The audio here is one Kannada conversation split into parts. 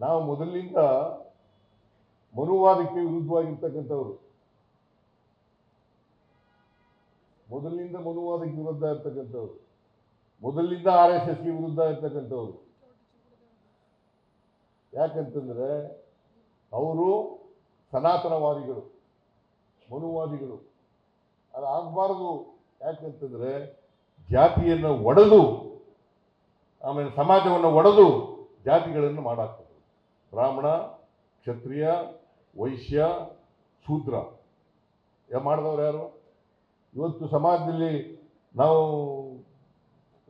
ನಾವು ಮೊದಲಿನಿಂದ ಮನುವಾದಕ್ಕೆ ವಿರುದ್ಧವಾಗಿರ್ತಕ್ಕಂಥವ್ರು. ಮೊದಲಿನಿಂದ ಮನುವಾದಕ್ಕೆ ವಿರುದ್ಧ ಇರ್ತಕ್ಕಂಥವ್ರು. ಮೊದಲಿನಿಂದ ಆರ್ ಎಸ್ ಎಸ್ಗೆ ವಿರುದ್ಧ ಇರ್ತಕ್ಕಂಥವ್ರು. ಯಾಕಂತಂದ್ರೆ ಅವರು ಸನಾತನವಾದಿಗಳು, ಮನುವಾದಿಗಳು. ಅದು ಆಗಬಾರದು. ಯಾಕಂತಂದ್ರೆ ಜಾತಿಯನ್ನು ಒಡೆದು, ಆಮೇಲೆ ಸಮಾಜವನ್ನು ಒಡೆದು ಜಾತಿಗಳನ್ನು ಮಾಡಾಕ್ತದೆ. ಬ್ರಾಹ್ಮಣ ಕ್ಷತ್ರಿಯ, ವೈಶ್ಯ, ಶೂದ್ರ. ಮಾಡಿದವ್ರು ಯಾರು? ಇವತ್ತು ಸಮಾಜದಲ್ಲಿ ನಾವು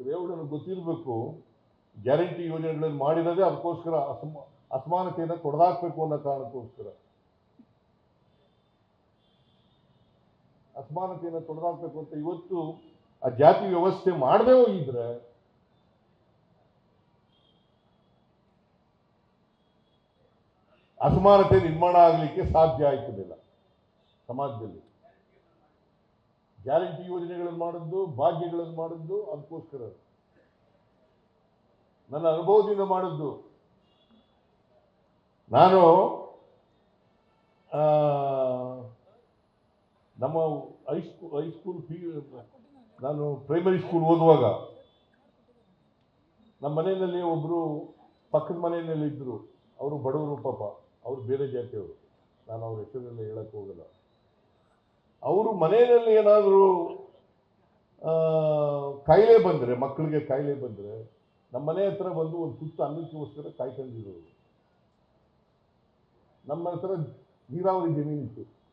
ರೇವಣ್ಣನ ಗೊತ್ತಿರಬೇಕು, ಗ್ಯಾರಂಟಿ ಯೋಜನೆಗಳನ್ನು ಮಾಡಿರೋದೇ ಅದಕ್ಕೋಸ್ಕರ ಅಸಮ, ಅಸಮಾನತೆಯನ್ನು ತೊಡೆದಾಕ್ಬೇಕು ಅನ್ನೋ ಕಾರಣಕ್ಕೋಸ್ಕರ. ಅಸಮಾನತೆಯನ್ನು ತೊಡೆದಾಕ್ಬೇಕು ಅಂತ ಇವತ್ತು ಆ ಜಾತಿ ವ್ಯವಸ್ಥೆ ಮಾಡದೇ ಹೋಗಿದ್ರೆ ಅಸಮಾನತೆ ನಿರ್ಮಾಣ ಆಗಲಿಕ್ಕೆ ಸಾಧ್ಯ ಆಯ್ತದಿಲ್ಲ ಸಮಾಜದಲ್ಲಿ. ಗ್ಯಾರಂಟಿ ಯೋಜನೆಗಳನ್ನು ಮಾಡಿದ್ದು, ಭಾಗ್ಯಗಳನ್ನು ಮಾಡಿದ್ದು, ಅದಕ್ಕೋಸ್ಕರ. ನನ್ನ ಅನುಭವದಿಂದ ಮಾಡಿದ್ದು. ನಾನು ನಮ್ಮ ಹೈಸ್ಕೂ ಹೈಸ್ಕೂಲ್ ಫೀ ನಾನು ಪ್ರೈಮರಿ ಸ್ಕೂಲ್ ಓದುವಾಗ ನಮ್ಮ ಮನೆಯಲ್ಲಿ ಒಬ್ಬರು ಪಕ್ಕದ ಮನೆಯಲ್ಲಿ ಇದ್ದರು ಅವರು ಬಡವರು ಪಾಪ. ಅವರು ಬೇರೆ ಜಾತಿಯವರು ನಾನು ಅವ್ರ ಹೆಸರಲ್ಲಿ ಹೇಳಕ್ಕೆ ಹೋಗಲ್ಲ. ಅವರು ಮನೆಯಲ್ಲಿ ಏನಾದರೂ ಕಾಯಿಲೆ ಬಂದರೆ, ಮಕ್ಕಳಿಗೆ ಕಾಯಿಲೆ ಬಂದರೆ, ನಮ್ಮ ಮನೆ ಹತ್ರ ಬಂದು ಒಂದು ತುತ್ತು ಅನ್ನಕ್ಕೋಸ್ಕರ ಕಾಯ್ಕೊಂಡಿರೋರು ನಮ್ಮ ಹತ್ರ ನೀರಾವರಿ ಜಮೀನಿತ್ತು.